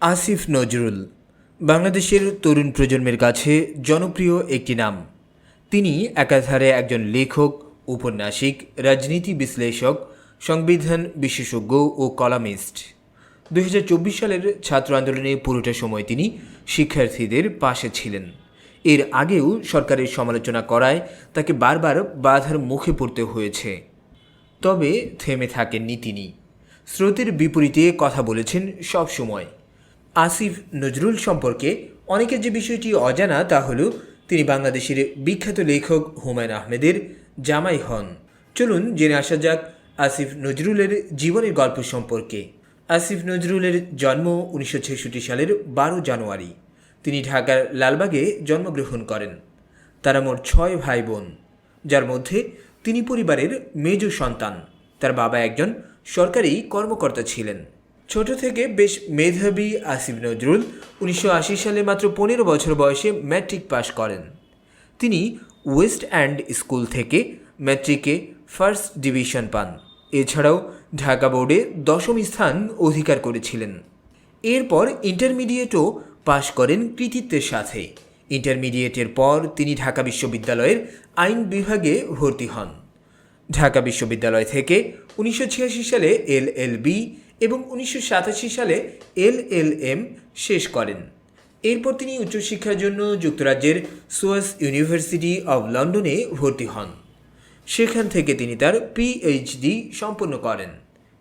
আসিফ নজরুল, বাংলাদেশের তরুণ প্রজন্মের কাছে জনপ্রিয় একটি নাম। তিনি একাধারে একজন লেখক, উপন্যাসিক, রাজনীতি বিশ্লেষক, সংবিধান বিশেষজ্ঞ ও কলামিস্ট। দু হাজার চব্বিশ সালের ছাত্র আন্দোলনে পুরোটা সময় তিনি শিক্ষার্থীদের পাশে ছিলেন। এর আগেও সরকারের সমালোচনা করায় তাকে বারবার বাধার মুখে পড়তে হয়েছে। তবে থেমে থাকেননি তিনি। স্রোতের বিপরীতে কথা বলেছেন সব সময় আসিফ নজরুল সম্পর্কে অনেকের যে বিষয়টি অজানা তা হল, তিনি বাংলাদেশের বিখ্যাত লেখক হুমায়ুন আহমেদের জামাই হন। চলুন জেনে আসা যাক আসিফ নজরুলের জীবনের গল্প সম্পর্কে। আসিফ নজরুলের জন্ম উনিশশো ছেষট্টি সালের বারো জানুয়ারি। তিনি ঢাকার লালবাগে জন্মগ্রহণ করেন। তারা মোট ছয় ভাই বোন যার মধ্যে তিনি পরিবারের মেজ সন্তান। তার বাবা একজন সরকারি কর্মকর্তা ছিলেন। ছোট থেকে বেশ মেধাবী আসিফ নজরুল উনিশশো আশি সালে মাত্র পনেরো বছর বয়সে ম্যাট্রিক পাশ করেন। তিনি ওয়েস্ট অ্যান্ড স্কুল থেকে ম্যাট্রিকে ফার্স্ট ডিভিশন পান। এছাড়াও ঢাকা বোর্ডে দশম স্থান অধিকার করেছিলেন। এরপর ইন্টারমিডিয়েটও পাশ করেন কৃতিত্বের সাথে। ইন্টারমিডিয়েটের পর তিনি ঢাকা বিশ্ববিদ্যালয়ের আইন বিভাগে ভর্তি হন। ঢাকা বিশ্ববিদ্যালয় থেকে উনিশশো ছিয়াশি সালে এল এল বি এবং উনিশশো সাতাশি সালে এল এল এম শেষ করেন। এরপর তিনি উচ্চশিক্ষার জন্য যুক্তরাজ্যের সোয়াস ইউনিভার্সিটি অব লন্ডনে ভর্তি হন। সেখান থেকে তিনি তার পিএইচডি সম্পন্ন করেন।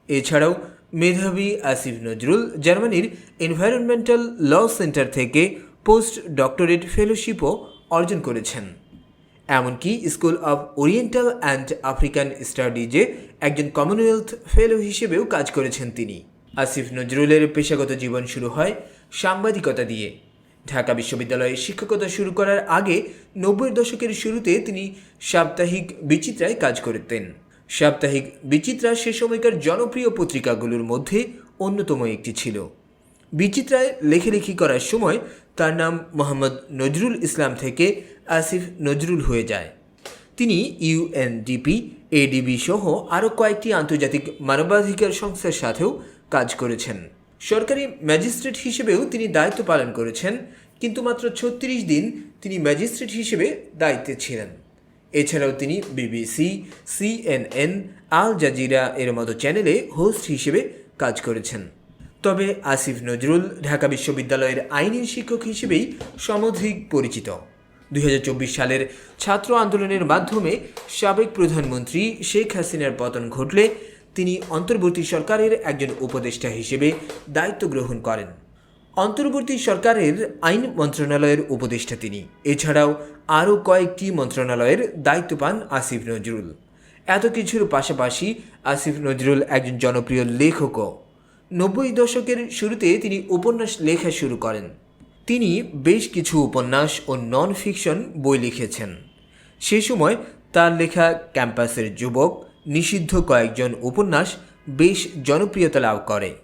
এছাড়াও মেধাবী আসিফ নজরুল জার্মানির এনভায়রনমেন্টাল ল সেন্টার থেকে পোস্ট ডক্টরেট ফেলোশিপও অর্জন করেছেন। এমনকি school of oriental and African স্টাডিজে একজন কমনওয়েলথ ফেলো হিসেবেও কাজ করেছেন তিনি। আসিফ নজরুলের পেশাগত জীবন শুরু হয় সাংবাদিকতা দিয়ে। ঢাকা বিশ্ববিদ্যালয়ে শিক্ষকতা শুরু করার আগে নব্বই দশকের শুরুতে তিনি সাপ্তাহিক বিচিত্রায় কাজ করতেন। সাপ্তাহিক বিচিত্রা সে সময়কার জনপ্রিয় পত্রিকাগুলোর মধ্যে অন্যতম একটি ছিল। বিচিত্রায় লেখালেখি করার সময় তার নাম মোহাম্মদ নজরুল ইসলাম থেকে আসিফ নজরুল হয়ে যায়। তিনি ইউএনডিপি, এডিবি সহ আরও কয়েকটি আন্তর্জাতিক মানবাধিকার সংস্থার সাথেও কাজ করেছেন। সরকারি ম্যাজিস্ট্রেট হিসেবেও তিনি দায়িত্ব পালন করেছেন, কিন্তু মাত্র ছত্রিশ দিন তিনি ম্যাজিস্ট্রেট হিসেবে দায়িত্বে ছিলেন। এছাড়াও তিনি বিবিসি, সিএনএন, আল জাজিরা এর মতো চ্যানেলে হোস্ট হিসেবে কাজ করেছেন। তবে আসিফ নজরুল ঢাকা বিশ্ববিদ্যালয়ের আইনের শিক্ষক হিসেবেই সমধিক পরিচিত। দুই হাজার চব্বিশ সালের ছাত্র আন্দোলনের মাধ্যমে সাবেক প্রধানমন্ত্রী শেখ হাসিনার পতন ঘটলে তিনি অন্তর্বর্তী সরকারের একজন উপদেষ্টা হিসেবে দায়িত্ব গ্রহণ করেন। অন্তর্বর্তী সরকারের আইন মন্ত্রণালয়ের উপদেষ্টা তিনি। এছাড়াও আরও কয়েকটি মন্ত্রণালয়ের দায়িত্ব পান আসিফ নজরুল। এত কিছুর পাশাপাশি আসিফ নজরুল একজন জনপ্রিয় লেখকও। নব্বই দশকের শুরুতে তিনি উপন্যাস লেখা শুরু করেন। তিনি বেশ কিছু উপন্যাস ও নন ফিকশন বই লিখেছেন। সে সময় তার লেখা ক্যাম্পাসের যুবক, নিষিদ্ধ কয়েকজন উপন্যাস বেশ জনপ্রিয়তা লাভ করে।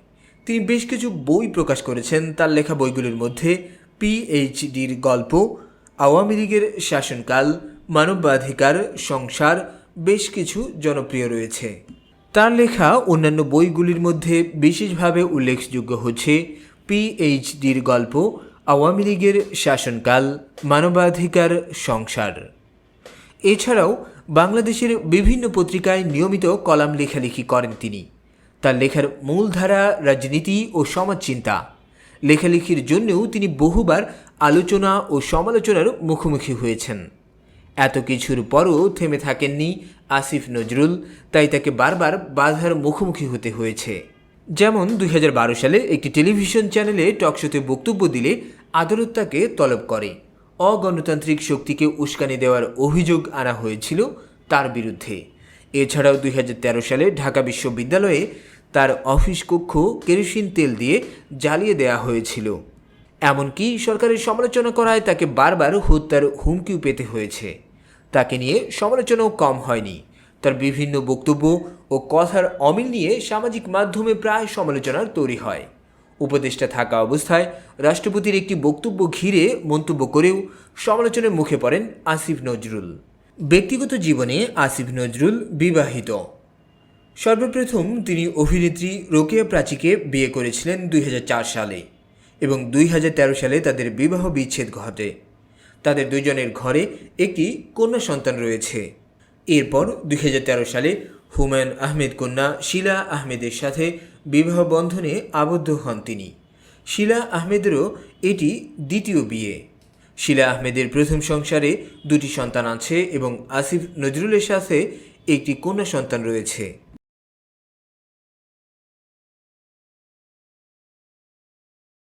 তিনি বেশ কিছু বই প্রকাশ করেছেন। তার লেখা বইগুলির মধ্যে পিএইচডির গল্প, আওয়ামী লীগের শাসনকাল, মানবাধিকার, সংসার, বেশ কিছু জনপ্রিয় রয়েছে। তার লেখা অন্যান্য বইগুলির মধ্যে বিশেষভাবে উল্লেখযোগ্য হচ্ছে পিএইচডির গল্প আওয়ামী লীগের শাসনকাল, মানবাধিকার সংসার। এছাড়াও বাংলাদেশের বিভিন্ন পত্রিকায় নিয়মিত কলাম লেখালেখি করেন তিনি। তার লেখার মূলধারা, রাজনীতি ও সমাজচিন্তা। লেখালেখির জন্যও তিনি বহুবার আলোচনা ও সমালোচনার মুখোমুখি হয়েছেন। এত কিছুর পরও থেমে থাকেননি আসিফ নজরুল, তাই তাকে বারবার বাধার মুখোমুখি হতে হয়েছে। যেমন দুই হাজার বারো সালে একটি টেলিভিশন চ্যানেলে টকশোতে বক্তব্য দিলে আদালত তাকে তলব করে। অগণতান্ত্রিক শক্তিকে উস্কানি দেওয়ার অভিযোগ আনা হয়েছিল তার বিরুদ্ধে। এছাড়াও দুই হাজার তেরো সালে ঢাকা বিশ্ববিদ্যালয়ে তার অফিস কক্ষ কেরোসিন তেল দিয়ে জ্বালিয়ে দেওয়া হয়েছিল। এমনকি সরকারের সমালোচনা করায় তাকে বারবার হত্যার হুমকিও পেতে হয়েছে। তাকে নিয়ে সমালোচনাও কম হয়নি। তার বিভিন্ন বক্তব্য ও কথার অমিল নিয়ে সামাজিক মাধ্যমে প্রায় সমালোচনার তৈরি হয়। উপদেষ্টা থাকা অবস্থায় রাষ্ট্রপতির একটি বক্তব্য ঘিরে মন্তব্য করেও সমালোচনার মুখে পড়েন আসিফ নজরুল। ব্যক্তিগত জীবনে আসিফ নজরুল বিবাহিত। সর্বপ্রথম তিনি অভিনেত্রী রোকেয়া প্রাচীকে বিয়ে করেছিলেন দুই হাজার চার সালে এবং দুই হাজার তেরো সালে তাদের বিবাহ বিচ্ছেদ ঘটে। তাদের দুজনের ঘরে একটি কন্যা সন্তান রয়েছে। এরপর দুই হাজার তেরো সালে হুমায়ুন আহমেদ কন্যা শিলা আহমেদের সাথে বিবাহ বন্ধনে আবদ্ধ হন তিনি। শিলা আহমেদেরও এটি দ্বিতীয় বিয়ে। শিলা আহমেদের প্রথম সংসারে দুটি সন্তান আছে এবং আসিফ নজরুলের সাথে একটি কন্যা সন্তান রয়েছে।